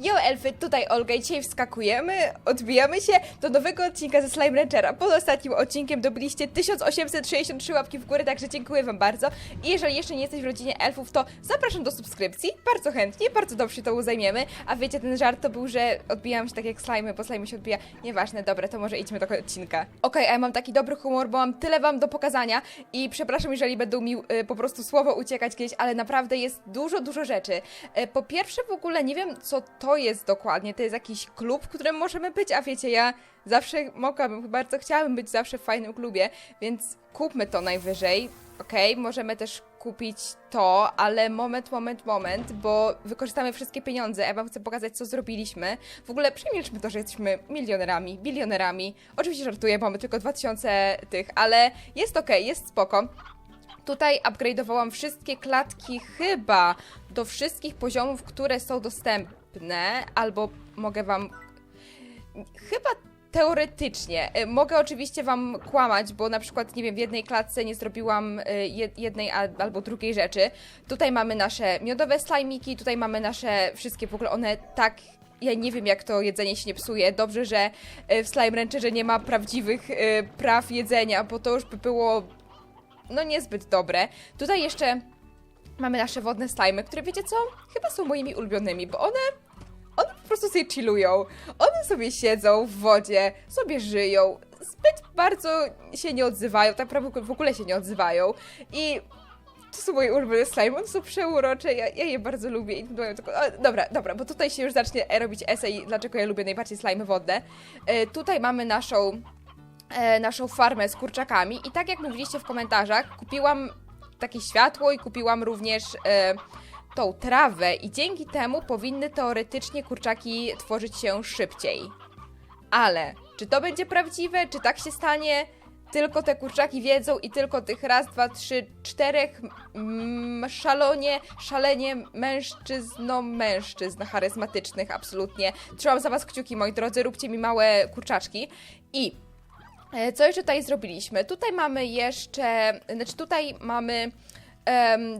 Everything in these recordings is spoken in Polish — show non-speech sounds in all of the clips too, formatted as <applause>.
Jo elfy, tutaj Olga i dzisiaj wskakujemy, odbijamy się do nowego odcinka ze Slime Ranchera. Pod ostatnim odcinkiem dobyliście 1863 łapki w górę, także dziękuję wam bardzo. I jeżeli jeszcze nie jesteś w rodzinie elfów, to zapraszam do subskrypcji, bardzo chętnie, bardzo dobrze się to zajmiemy. A wiecie, ten żart to był, że odbijam się tak jak slime, bo slime się odbija. Nieważne, dobra, to może idźmy do odcinka. Okej, a ja mam taki dobry humor, bo mam tyle wam do pokazania i przepraszam, jeżeli będą mi y, po prostu słowo uciekać gdzieś, ale naprawdę jest dużo, dużo rzeczy. E, Po pierwsze w ogóle nie wiem, co to jest dokładnie. To jest jakiś klub, w którym możemy być, a wiecie, ja zawsze mogłabym, bardzo chciałabym być zawsze w fajnym klubie, więc kupmy to najwyżej. Okej, możemy też kupić to, ale moment, moment, moment, bo wykorzystamy wszystkie pieniądze. Ja wam chcę pokazać, co zrobiliśmy. W ogóle przemilczmy to, że jesteśmy milionerami, bilionerami. Oczywiście żartuję, mamy tylko 2000 tych, ale jest okej, jest spoko. Tutaj upgrade'owałam wszystkie klatki chyba do wszystkich poziomów, które są dostępne, albo mogę wam... Chyba teoretycznie. Y, Mogę oczywiście wam kłamać, bo na przykład, nie wiem, w jednej klatce nie zrobiłam y, jed- jednej al- albo drugiej rzeczy. Tutaj mamy nasze miodowe slajmiki, tutaj mamy nasze wszystkie, w ogóle one tak ja nie wiem, jak to jedzenie się nie psuje. Dobrze, że y, w Slime Rancherze nie ma prawdziwych praw jedzenia, bo to już by było no niezbyt dobre. Tutaj jeszcze mamy nasze wodne slimy, które wiecie co? Chyba są moimi ulubionymi, bo one po prostu sobie chillują. One sobie siedzą w wodzie, sobie żyją. Zbyt bardzo się nie odzywają, tak naprawdę w ogóle się nie odzywają. I to są moje ulubione slime, one są przeurocze, ja, ja je bardzo lubię. I tylko, o, dobra, dobra, bo tutaj się już zacznie robić esej, dlaczego ja lubię najbardziej slime wodne. E, tutaj mamy naszą e, naszą farmę z kurczakami i tak jak mówiliście w komentarzach, kupiłam takie światło i kupiłam również e, tą trawę i dzięki temu powinny teoretycznie kurczaki tworzyć się szybciej. Ale czy to będzie prawdziwe, czy tak się stanie? Tylko te kurczaki wiedzą i tylko tych raz, dwa, trzy, czterech mm, szalonie, szalenie mężczyzno, mężczyzn charyzmatycznych, absolutnie. Trzymam za was kciuki, moi drodzy, róbcie mi małe kurczaczki. I E, Co jeszcze tutaj zrobiliśmy? Tutaj mamy jeszcze, znaczy tutaj mamy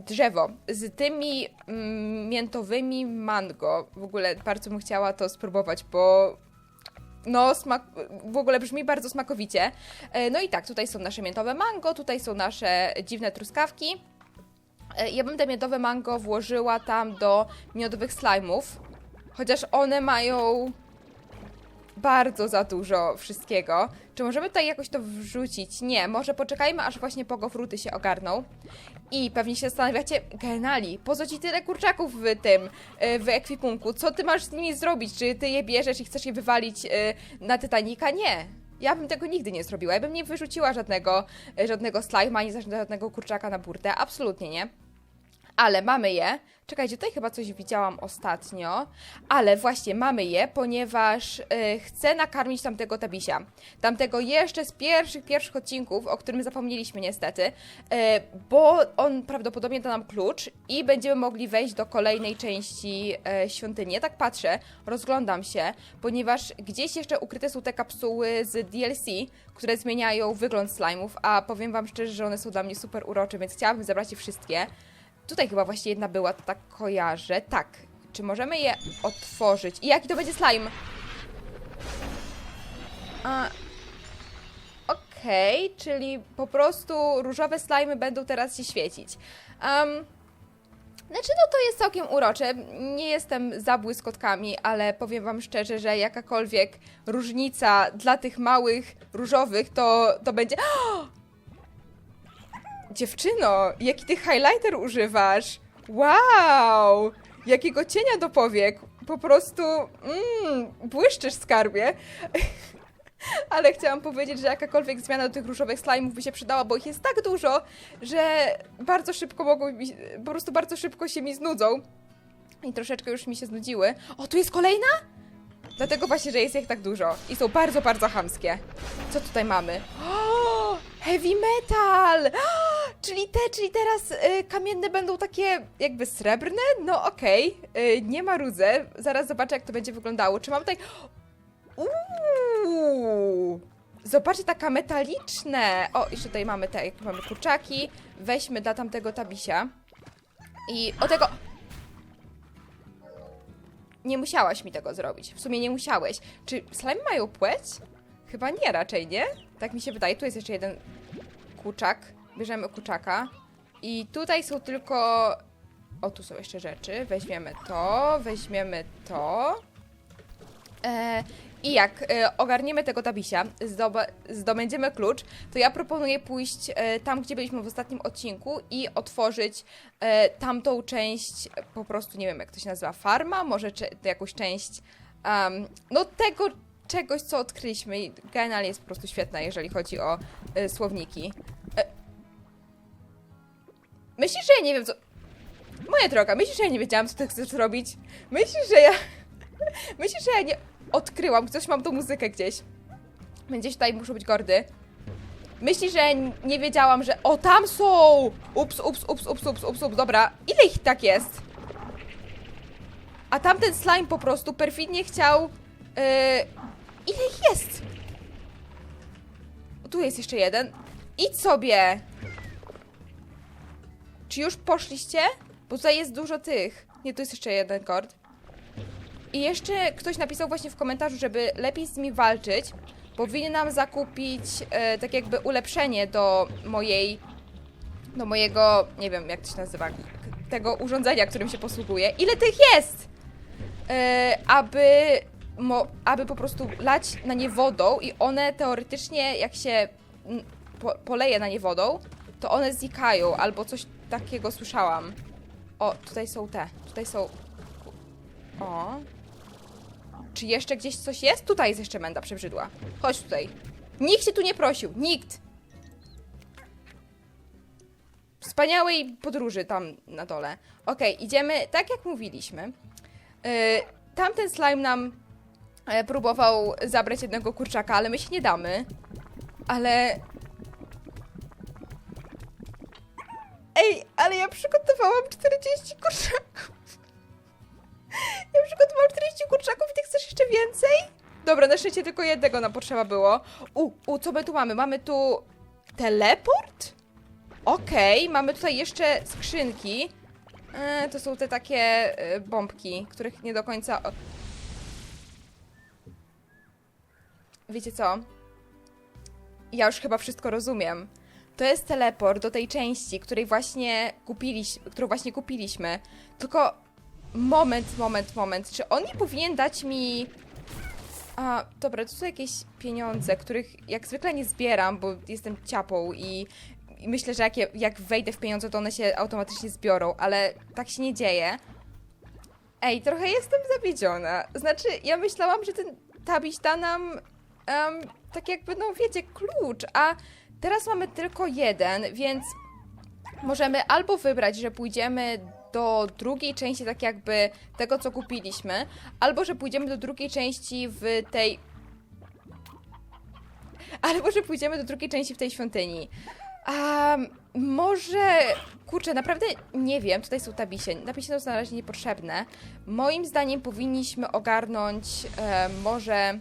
drzewo z tymi mm, miętowymi mango. W ogóle bardzo bym chciała to spróbować, bo no, smak, w ogóle brzmi bardzo smakowicie. E, No i tak, tutaj są nasze miętowe mango, tutaj są nasze dziwne truskawki. E, Ja bym te miodowe mango włożyła tam do miodowych slajmów, chociaż one mają bardzo za dużo wszystkiego. Czy możemy tutaj jakoś to wrzucić? Nie, może poczekajmy, aż właśnie pogofruty się ogarną. I pewnie się zastanawiacie, Genali, po co ci tyle kurczaków w tym, y, w ekwipunku? Co ty masz z nimi zrobić? Czy ty je bierzesz i chcesz je wywalić y, na Titanica? Nie. Ja bym tego nigdy nie zrobiła. Ja bym nie wyrzuciła żadnego, y, żadnego slajma, ani żadnego kurczaka na burtę. Absolutnie nie. Ale mamy je. Czekajcie, tutaj chyba coś widziałam ostatnio. Ale właśnie mamy je, ponieważ y, chcę nakarmić tamtego tabisia. Tamtego jeszcze z pierwszych, pierwszych odcinków, o którym zapomnieliśmy niestety. Y, bo on prawdopodobnie da nam klucz i będziemy mogli wejść do kolejnej części y, świątyni. Ja tak patrzę, rozglądam się, ponieważ gdzieś jeszcze ukryte są te kapsuły z DLC, które zmieniają wygląd slime'ów, a powiem wam szczerze, że one są dla mnie super urocze, więc chciałabym zebrać je wszystkie. Tutaj chyba właśnie jedna była, to tak kojarzę. Tak. Czy możemy je otworzyć? I jaki to będzie slime? A... Okej, czyli po prostu różowe slimy będą teraz się świecić. Um, znaczy, no to jest całkiem urocze. Nie jestem za błyskotkami, ale powiem wam szczerze, że jakakolwiek różnica dla tych małych różowych, to, to będzie... <gasps> Dziewczyno, jaki ty highlighter używasz? Wow! Jakiego cienia do powiek? Po prostu mm, błyszczysz skarbie. <laughs> Ale chciałam powiedzieć, że jakakolwiek zmiana do tych różowych slime'ów by się przydała, bo ich jest tak dużo, że bardzo szybko mogą mi, po prostu bardzo szybko się mi znudzą. I troszeczkę już mi się znudziły. O, tu jest kolejna? Dlatego właśnie, że jest ich tak dużo. I są bardzo, bardzo chamskie. Co tutaj mamy? O, heavy metal! <gasps> Czyli te, czyli teraz y, kamienne będą takie jakby srebrne? No okej, y, nie. Zaraz zobaczę, jak to będzie wyglądało. Czy mam tutaj... Uuu! Zobaczcie, taka metaliczne! O, jeszcze tutaj mamy te, mamy kurczaki. Weźmy dla tamtego tabisia. I o tego... nie musiałaś mi tego zrobić. W sumie nie musiałeś. Czy slime mają płeć? Chyba nie, raczej nie. Tak mi się wydaje. Tu jest jeszcze jeden kurczak. Bierzemy kurczaka. I tutaj są tylko... O, tu są jeszcze rzeczy. Weźmiemy to, weźmiemy to. E, I jak e, ogarniemy tego tabisia, zdoba, zdobędziemy klucz, to ja proponuję pójść e, tam, gdzie byliśmy w ostatnim odcinku i otworzyć e, tamtą część, po prostu nie wiem jak to się nazywa, farma, może jakąś część, em, no tego czegoś, co odkryliśmy. Generalnie jest po prostu świetna, jeżeli chodzi o e, słowniki. Myślisz, że ja nie wiem, co... Moja droga, myślisz, że ja nie wiedziałam, co ty chcesz zrobić? Myślisz, że ja... <laughs> Myślisz, że ja nie odkryłam, coś mam tą muzykę gdzieś. Gdzieś tutaj muszą być gordy. Myślisz, że nie wiedziałam, że... O, tam są! Ups, ups, ups, ups, ups, ups, ups, dobra. Ile ich tak jest? A tamten slime po prostu perfidnie chciał... Yy... Ile ich jest? Tu jest jeszcze jeden. Idź sobie! Czy już poszliście? Bo tutaj jest dużo tych. Nie, tu jest jeszcze jeden kord. I jeszcze ktoś napisał właśnie w komentarzu, żeby lepiej z nimi walczyć, powinien nam zakupić e, tak jakby ulepszenie do mojej, do mojego, nie wiem jak to się nazywa, tego urządzenia, którym się posługuję. Ile tych jest? E, aby, mo, aby po prostu lać na nie wodą i one teoretycznie jak się po, poleje na nie wodą, to one znikają, albo coś takiego słyszałam. O, tutaj są te, tutaj są... O, czy jeszcze gdzieś coś jest? Tutaj jest jeszcze menda przebrzydła. Chodź tutaj. Nikt się tu nie prosił. Nikt. Wspaniałej podróży tam na dole. Okej, idziemy tak jak mówiliśmy. Yy, tamten slime nam e, próbował zabrać jednego kurczaka, ale my się nie damy. Ale... Ej, ale ja przygotowałam 40 kurczaków. Ja przygotowałam 40 kurczaków i ty chcesz jeszcze więcej? Dobra, na szczęście tylko jednego nam potrzeba było. U, u, co my tu mamy? Mamy tu teleport? Okej, mamy tutaj jeszcze skrzynki. E, to są te takie e, bombki, których nie do końca... O... Wiecie co? Ja już chyba wszystko rozumiem. To jest teleport do tej części, której właśnie kupiliś, którą właśnie kupiliśmy. Tylko Moment, moment, moment. Czy on nie powinien dać mi. A, dobra, to są jakieś pieniądze, których jak zwykle nie zbieram, bo jestem ciapą i, i myślę, że jak, je, jak wejdę w pieniądze, to one się automatycznie zbiorą, ale tak się nie dzieje. Ej, trochę jestem zawiedziona. Znaczy, ja myślałam, że ten tabiś da nam em, tak jakby, no wiecie, klucz, a teraz mamy tylko jeden, więc możemy albo wybrać, że pójdziemy do drugiej części, tak jakby tego, co kupiliśmy, albo że pójdziemy do drugiej części w tej. Albo że pójdziemy do drugiej części w tej świątyni. A może. Kurczę, naprawdę nie wiem. Tutaj są tabisie. Tabisie są na razie niepotrzebne. Moim zdaniem powinniśmy ogarnąć e, może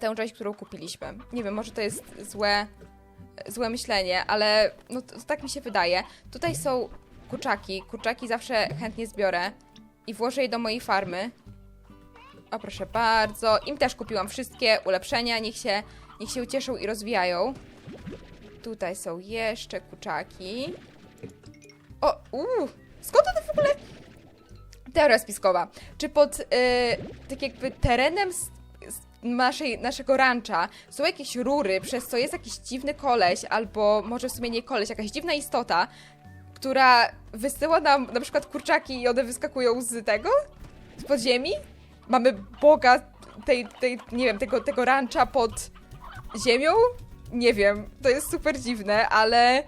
tę część, którą kupiliśmy. Nie wiem, może to jest złe, złe myślenie, ale no to, to tak mi się wydaje. Tutaj są kurczaki. Kurczaki zawsze chętnie zbiorę i włożę je do mojej farmy. O, proszę bardzo. Im też kupiłam wszystkie ulepszenia. Niech się, niech się ucieszą i rozwijają. Tutaj są jeszcze kurczaki. O, uuu, skąd one w ogóle? Teoria spiskowa. Czy pod y, tak jakby terenem s- naszej, naszego rancha są jakieś rury, przez co jest jakiś dziwny koleś, albo może w sumie nie koleś, jakaś dziwna istota, która wysyła nam na przykład kurczaki i one wyskakują z tego? Z podziemi? Mamy boga tej, tej nie wiem, tego, tego rancha pod ziemią? Nie wiem, to jest super dziwne, ale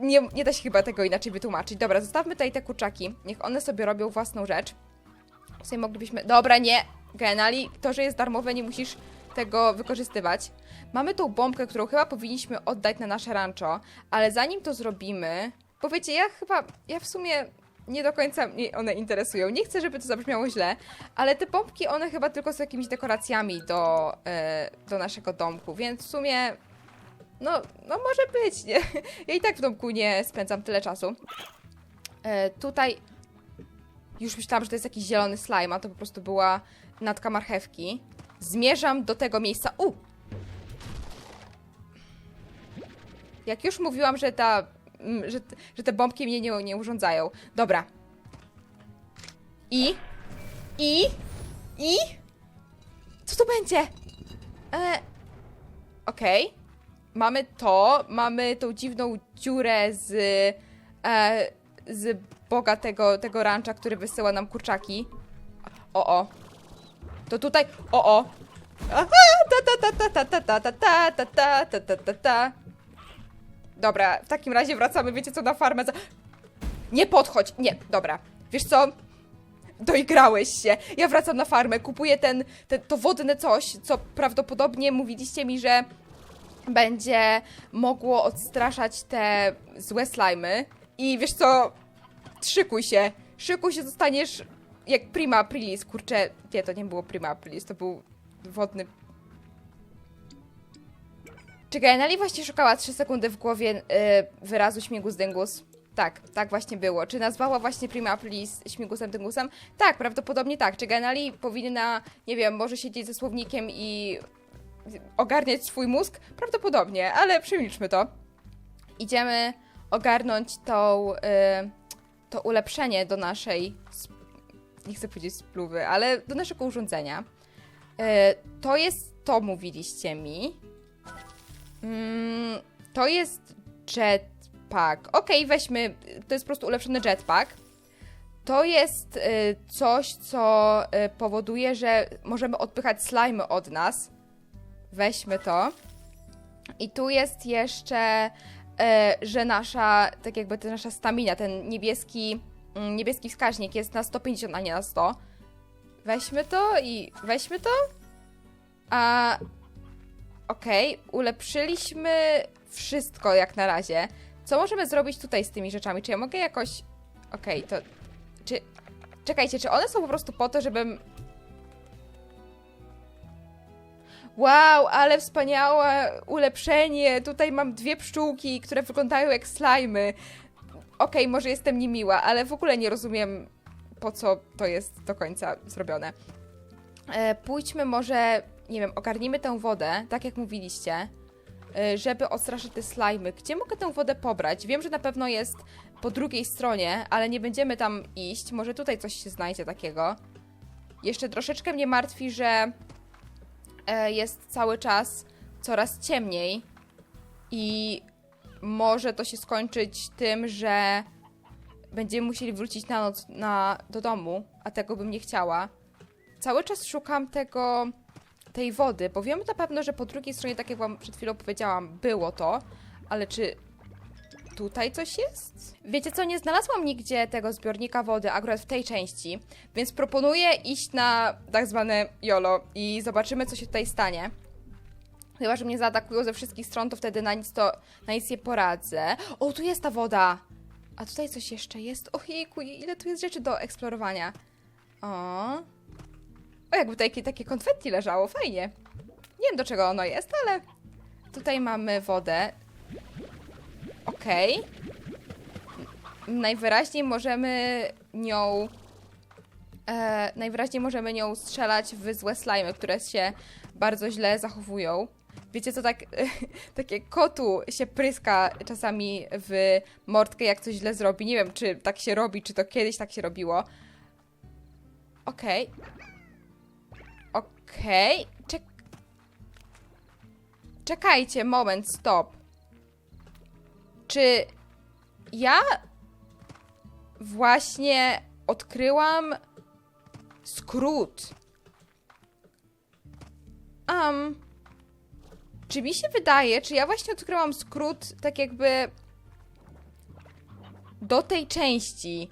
nie, nie da się chyba tego inaczej wytłumaczyć. Dobra, zostawmy tutaj te kurczaki. Niech one sobie robią własną rzecz. W sumie moglibyśmy... Dobra, nie! Genali, to, że jest darmowe, nie musisz tego wykorzystywać. Mamy tą bombkę, którą chyba powinniśmy oddać na nasze rancho, ale zanim to zrobimy... Bo wiecie, ja chyba... Ja w sumie nie do końca mnie one interesują. Nie chcę, żeby to zabrzmiało źle, ale te bombki, one chyba tylko są jakimiś dekoracjami do, e, do naszego domku, więc w sumie no, no może być, nie? <laughs> Ja i tak w domku nie spędzam tyle czasu. E, tutaj... Już myślałam, że to jest jakiś zielony slime, a to po prostu była natka marchewki. Zmierzam do tego miejsca. U! Jak już mówiłam, że ta. mm, że, że te bombki mnie nie, nie urządzają. Dobra. I. I. I. Co to będzie? E, Okej. Mamy to. Mamy tą dziwną dziurę z. E, z boga tego, tego rancha, który wysyła nam kurczaki. O, o. To tutaj. O, o. Aha, ta, ta, ta, ta, ta, ta, ta, ta, ta, ta, ta, ta, ta. Dobra, w takim razie wracamy, wiecie co, na farmę. Za... Nie podchodź, nie, dobra. Wiesz co? Doigrałeś się. Ja wracam na farmę, kupuję ten, ten, to wodne coś, co prawdopodobnie mówiliście mi, że będzie mogło odstraszać te złe slimy. I wiesz co? Szykuj się. Szykuj się, zostaniesz jak Prima Aprilis. Kurczę, nie, to nie było Prima Aprilis, to był wodny czy Gainali właśnie szukała 3 sekundy w głowie y, wyrazu śmigus dyngus? Tak, tak właśnie było. Czy nazwała właśnie Prima Aprilis śmigusem dyngusem? Tak, prawdopodobnie tak. Czy Gainali powinna, nie wiem, może siedzieć ze słownikiem i ogarniać swój mózg? Prawdopodobnie, ale przemilczmy to. Idziemy ogarnąć tą, y, to ulepszenie do naszej, nie chcę powiedzieć spluwy, ale do naszego urządzenia. Y, to jest to, mówiliście mi. Mm, to jest jetpack. Okej, weźmy. To jest po prostu ulepszony jetpack. To jest y, coś, co y, powoduje, że możemy odpychać slimy od nas. Weźmy to. I tu jest jeszcze, że nasza, tak jakby ta nasza stamina, ten niebieski, niebieski wskaźnik jest na 150, a nie na 100. Weźmy to i weźmy to. A Okej, ulepszyliśmy wszystko jak na razie. Co możemy zrobić tutaj z tymi rzeczami? Czy ja mogę jakoś... Okej, to... Czy... Czekajcie, czy one są po prostu po to, żebym... Wow, ale wspaniałe ulepszenie. Tutaj mam dwie pszczółki, które wyglądają jak slajmy. Okej, może jestem niemiła, ale w ogóle nie rozumiem, po co to jest do końca zrobione. E, pójdźmy może, nie wiem, ogarnijmy tę wodę, tak jak mówiliście, e, żeby odstraszyć te slajmy. Gdzie mogę tę wodę pobrać? Wiem, że na pewno jest po drugiej stronie, ale nie będziemy tam iść. Może tutaj coś się znajdzie takiego. Jeszcze troszeczkę mnie martwi, że e, jest cały czas coraz ciemniej i może to się skończyć tym, że będziemy musieli wrócić na noc na, do domu, a tego bym nie chciała cały czas szukam tego, tej wody, bo wiem na pewno, że po drugiej stronie, tak jak wam przed chwilą powiedziałam, było to, ale czy tutaj coś jest? Wiecie co, nie znalazłam nigdzie tego zbiornika wody akurat w tej części, więc proponuję iść na tak zwane YOLO i zobaczymy, co się tutaj stanie. Chyba, że mnie zaatakują ze wszystkich stron, to wtedy na nic to, na nic nie poradzę. O, tu jest ta woda! A tutaj coś jeszcze jest? Ojejku, ile tu jest rzeczy do eksplorowania. O, o, jakby tutaj takie, takie konfetti leżało, fajnie. Nie wiem do czego ono jest, ale tutaj mamy wodę. Okej. Najwyraźniej możemy nią. E, najwyraźniej możemy nią strzelać w złe slimy, które się bardzo źle zachowują. Wiecie co, tak, <laughs> takie kotu się pryska czasami w mordkę, jak coś źle zrobi. Nie wiem, czy tak się robi, czy to kiedyś tak się robiło. Okej. Okej. Czek... Czekajcie, moment, stop. Czy ja właśnie odkryłam skrót? Um, czy mi się wydaje, czy ja właśnie odkryłam skrót tak jakby do tej części?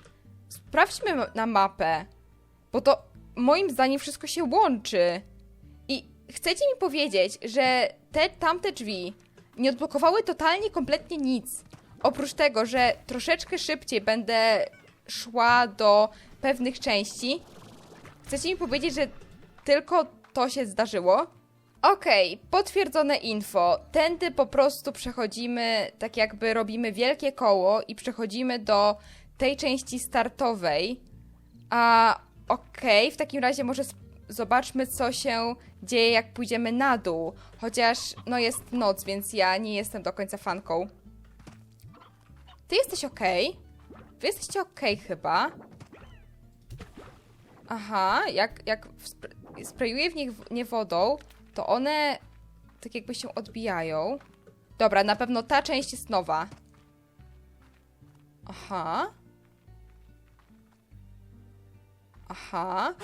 Sprawdźmy na mapę, bo to moim zdaniem wszystko się łączy. I chcecie mi powiedzieć, że te tamte drzwi nie odblokowały totalnie, kompletnie nic. Oprócz tego, że troszeczkę szybciej będę szła do pewnych części. Chcecie mi powiedzieć, że tylko to się zdarzyło? Okej, potwierdzone info. Tędy po prostu przechodzimy, tak jakby robimy wielkie koło i przechodzimy do tej części startowej. A okej, w takim razie może zobaczmy, co się dzieje, jak pójdziemy na dół. Chociaż, no jest noc, więc ja nie jestem do końca fanką. Ty jesteś okej? Wy jesteście okej chyba. Aha, jak, jak spr- sprayuję w nich nie wodą, to one tak jakby się odbijają. Dobra, na pewno ta część jest nowa. Aha. Aha.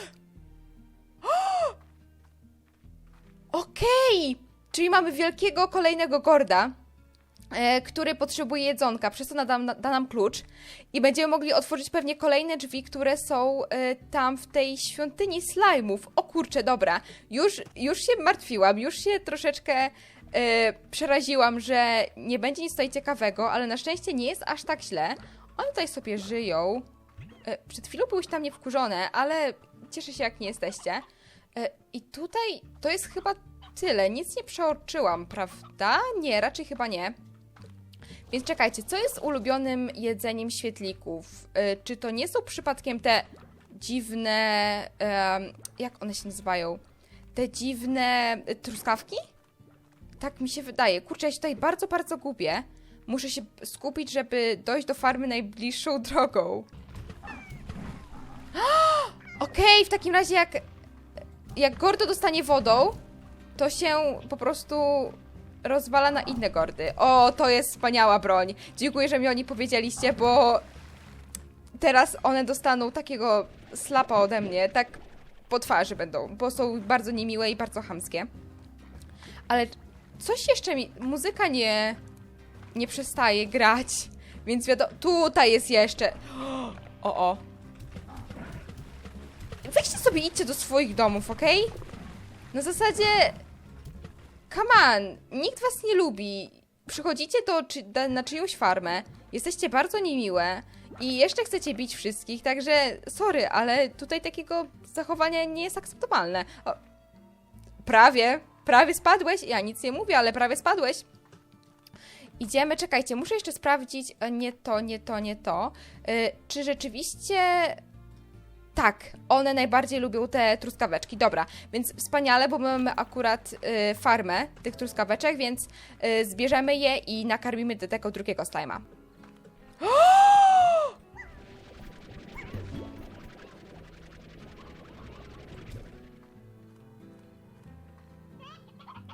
<gasps> Okej! Czyli mamy wielkiego kolejnego Gorda, który potrzebuje jedzonka, przez to nada, da nam klucz i będziemy mogli otworzyć pewnie kolejne drzwi, które są e, tam w tej świątyni slajmów. O kurczę, dobra. Już, już się martwiłam, już się troszeczkę e, przeraziłam, że nie będzie nic tutaj ciekawego, ale na szczęście nie jest aż tak źle. Oni tutaj sobie żyją. E, Przed chwilą byłyście na mnie wkurzone, ale cieszę się, jak nie jesteście. E, I tutaj to jest chyba tyle. Nic nie przeoczyłam, prawda? Nie, raczej chyba nie. Więc czekajcie, co jest ulubionym jedzeniem świetlików? E, Czy to nie są przypadkiem te dziwne. jak one się nazywają? Te dziwne e, truskawki? Tak mi się wydaje. Kurczę, ja się tutaj bardzo, bardzo gubię. Muszę się skupić, żeby dojść do farmy najbliższą <laughs> drogą. <gasps> Okej, w takim razie jak, jak Gordo dostanie wodą, to się po prostu rozwala na inne Gordy. O, to jest wspaniała broń. Dziękuję, że mi o niej powiedzieliście, bo teraz one dostaną takiego slapa ode mnie, tak po twarzy będą, bo są bardzo niemiłe i bardzo chamskie. Ale coś jeszcze mi... Muzyka nie... nie przestaje grać, więc wiadomo... Tutaj jest jeszcze... O, o. Weźcie sobie, idźcie do swoich domów, okej? Na zasadzie... Come on, nikt was nie lubi. Przychodzicie do, czy, da, na czyjąś farmę, jesteście bardzo niemiłe i jeszcze chcecie bić wszystkich, także sorry, ale tutaj takiego zachowania nie jest akceptowalne. O, prawie, prawie spadłeś. Ja nic nie mówię, ale prawie spadłeś. Idziemy, czekajcie, muszę jeszcze sprawdzić, e, nie to, nie to, nie to. Y, czy rzeczywiście tak, one najbardziej lubią te truskaweczki. Dobra, więc wspaniale, bo mamy akurat y, farmę tych truskaweczek, więc y, zbierzemy je i nakarmimy do tego drugiego slajma. <gasps>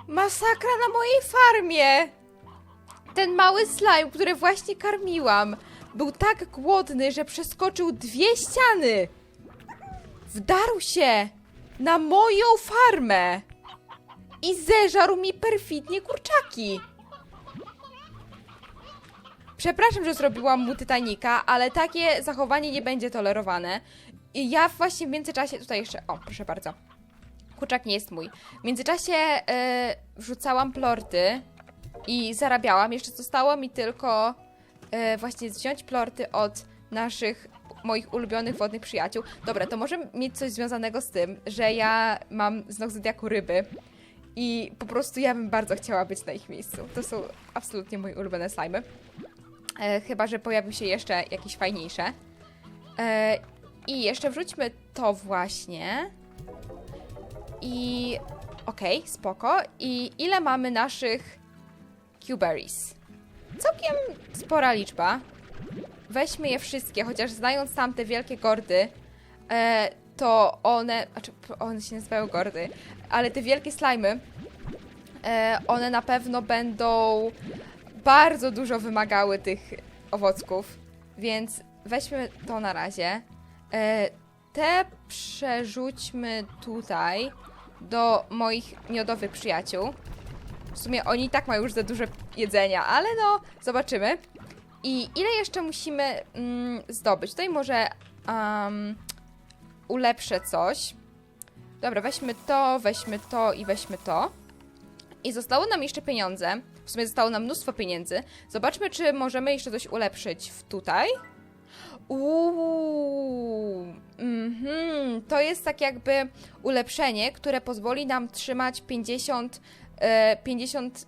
Masakra na mojej farmie! Ten mały slime, który właśnie karmiłam, był tak głodny, że przeskoczył dwie ściany! Wdarł się na moją farmę i zeżarł mi perfidnie kurczaki. Przepraszam, że zrobiłam mu Titanika, ale takie zachowanie nie będzie tolerowane. I ja właśnie w międzyczasie, tutaj jeszcze, o, proszę bardzo. Kurczak nie jest mój. W międzyczasie e, wrzucałam plorty i zarabiałam. Jeszcze zostało mi tylko e, właśnie wziąć plorty od naszych, moich ulubionych wodnych przyjaciół. Dobra, to może mieć coś związanego z tym, że ja mam znak zodiaku ryby i po prostu ja bym bardzo chciała być na ich miejscu. To są absolutnie moje ulubione slimy. E, chyba, że pojawił się jeszcze jakieś fajniejsze. E, I jeszcze wrzućmy to właśnie. I okej, spoko. I ile mamy naszych Q-berries? Całkiem spora liczba. Weźmy je wszystkie, chociaż znając tamte wielkie gordy, e, to one, znaczy one się nazywają gordy, ale te wielkie slimy, e, one na pewno będą bardzo dużo wymagały tych owocków, więc weźmy to na razie. E, te przerzućmy tutaj do moich miodowych przyjaciół. W sumie oni i tak mają już za dużo jedzenia, ale no, zobaczymy. I ile jeszcze musimy mm, zdobyć? Tutaj może um, ulepszę coś. Dobra, weźmy to, weźmy to i weźmy to. I zostało nam jeszcze pieniądze. W sumie zostało nam mnóstwo pieniędzy. Zobaczmy, czy możemy jeszcze coś ulepszyć w tutaj. Uuu, mhm. To jest tak jakby ulepszenie, które pozwoli nam trzymać 50, e, 50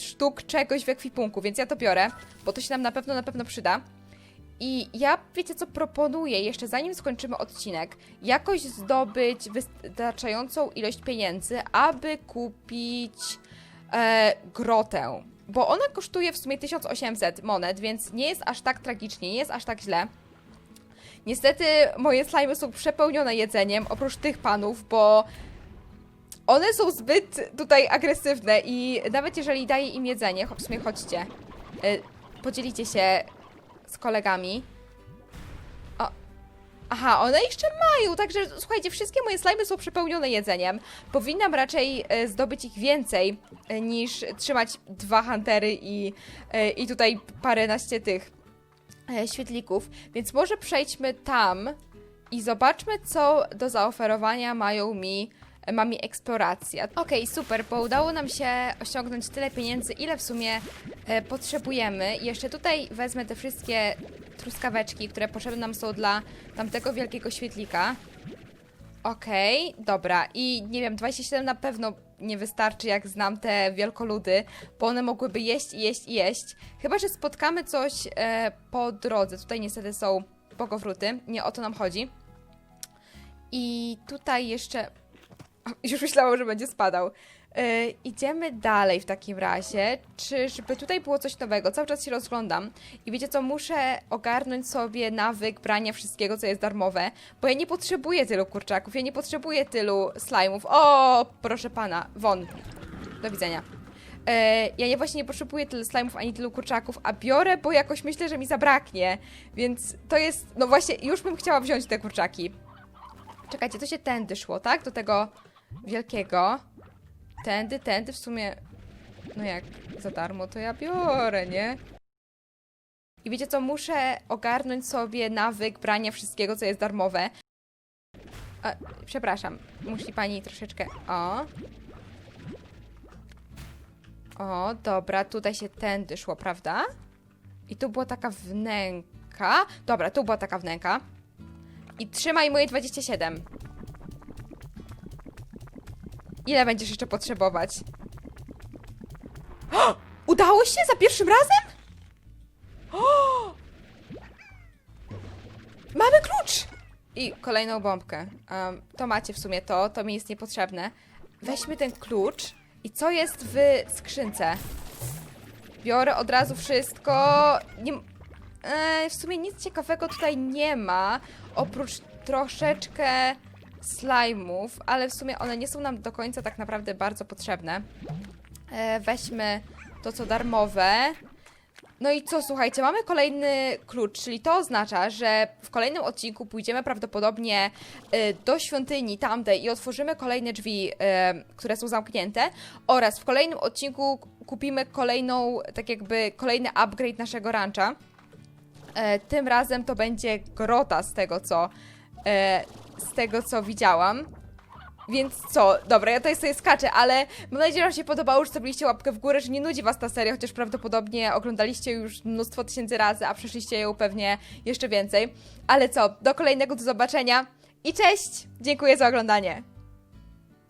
sztuk czegoś w ekwipunku, więc ja to biorę, bo to się nam na pewno, na pewno przyda. I ja, wiecie co, proponuję jeszcze zanim skończymy odcinek, jakoś zdobyć wystarczającą ilość pieniędzy, aby kupić e, grotę. Bo ona kosztuje w sumie 1800 monet, więc nie jest aż tak tragicznie, nie jest aż tak źle. Niestety moje slimy są przepełnione jedzeniem, oprócz tych panów, bo one są zbyt tutaj agresywne i nawet jeżeli daję im jedzenie, w sumie chodźcie, y, podzielicie się z kolegami. Aha, one jeszcze mają, także słuchajcie, wszystkie moje slimy są przepełnione jedzeniem. Powinnam raczej y, zdobyć ich więcej y, niż trzymać dwa huntery i, y, i tutaj paręnaście tych e, świetlików, więc może przejdźmy tam i zobaczmy, co do zaoferowania mają mi, ma mi eksploracja. Okej, super, bo udało nam się osiągnąć tyle pieniędzy, ile w sumie e, potrzebujemy. Jeszcze tutaj wezmę te wszystkie truskaweczki, które potrzebne nam są dla tamtego wielkiego świetlika. Okej, dobra. I nie wiem, 27 na pewno nie wystarczy, jak znam te wielkoludy, bo one mogłyby jeść i jeść i jeść. Chyba, że spotkamy coś e, po drodze. Tutaj niestety są bogowróty. Nie o to nam chodzi. I tutaj jeszcze. <laughs> Już myślałam, że będzie spadał. E, idziemy dalej w takim razie. Czyżby tutaj było coś nowego? Cały czas się rozglądam. I wiecie co? Muszę ogarnąć sobie nawyk brania wszystkiego, co jest darmowe, bo ja nie potrzebuję tylu kurczaków, ja nie potrzebuję tylu slime'ów. O, proszę pana, won. Do widzenia. E, ja nie właśnie nie potrzebuję tylu slime'ów ani tylu kurczaków, a biorę, bo jakoś myślę, że mi zabraknie. Więc to jest. No właśnie, już bym chciała wziąć te kurczaki. Czekajcie, to się tędy szło, tak? Do tego wielkiego. Tędy, tędy w sumie. No jak za darmo, to ja biorę, nie? I wiecie co, muszę ogarnąć sobie nawyk brania wszystkiego, co jest darmowe. A, przepraszam, musi pani troszeczkę. O. O, dobra, tutaj się tędy szło, prawda? I tu była taka wnęka. Dobra, tu była taka wnęka. I trzymaj moje 27. Ile będziesz jeszcze potrzebować? O! Udało się za pierwszym razem? O! Mamy klucz! I kolejną bombkę. Um, to macie w sumie to, to mi jest niepotrzebne. Weźmy ten klucz. I co jest w skrzynce? Biorę od razu wszystko. Nie, e, w sumie nic ciekawego tutaj nie ma, oprócz troszeczkę slajmów, ale w sumie one nie są nam do końca tak naprawdę bardzo potrzebne. E, weźmy to, co darmowe. No i co, słuchajcie, mamy kolejny klucz, czyli to oznacza, że w kolejnym odcinku pójdziemy prawdopodobnie y, do świątyni tamtej i otworzymy kolejne drzwi, y, które są zamknięte oraz w kolejnym odcinku kupimy kolejną, tak jakby kolejny upgrade naszego rancha. E, tym razem to będzie grota z tego, co e, z tego, co widziałam. Więc co? Dobra, ja tutaj sobie skaczę, ale mam nadzieję, że Wam się podobało, że zrobiliście łapkę w górę, że nie nudzi Was ta seria, chociaż prawdopodobnie oglądaliście już mnóstwo tysięcy razy, a przeszliście ją pewnie jeszcze więcej. Ale co? Do kolejnego, do zobaczenia i cześć! Dziękuję za oglądanie.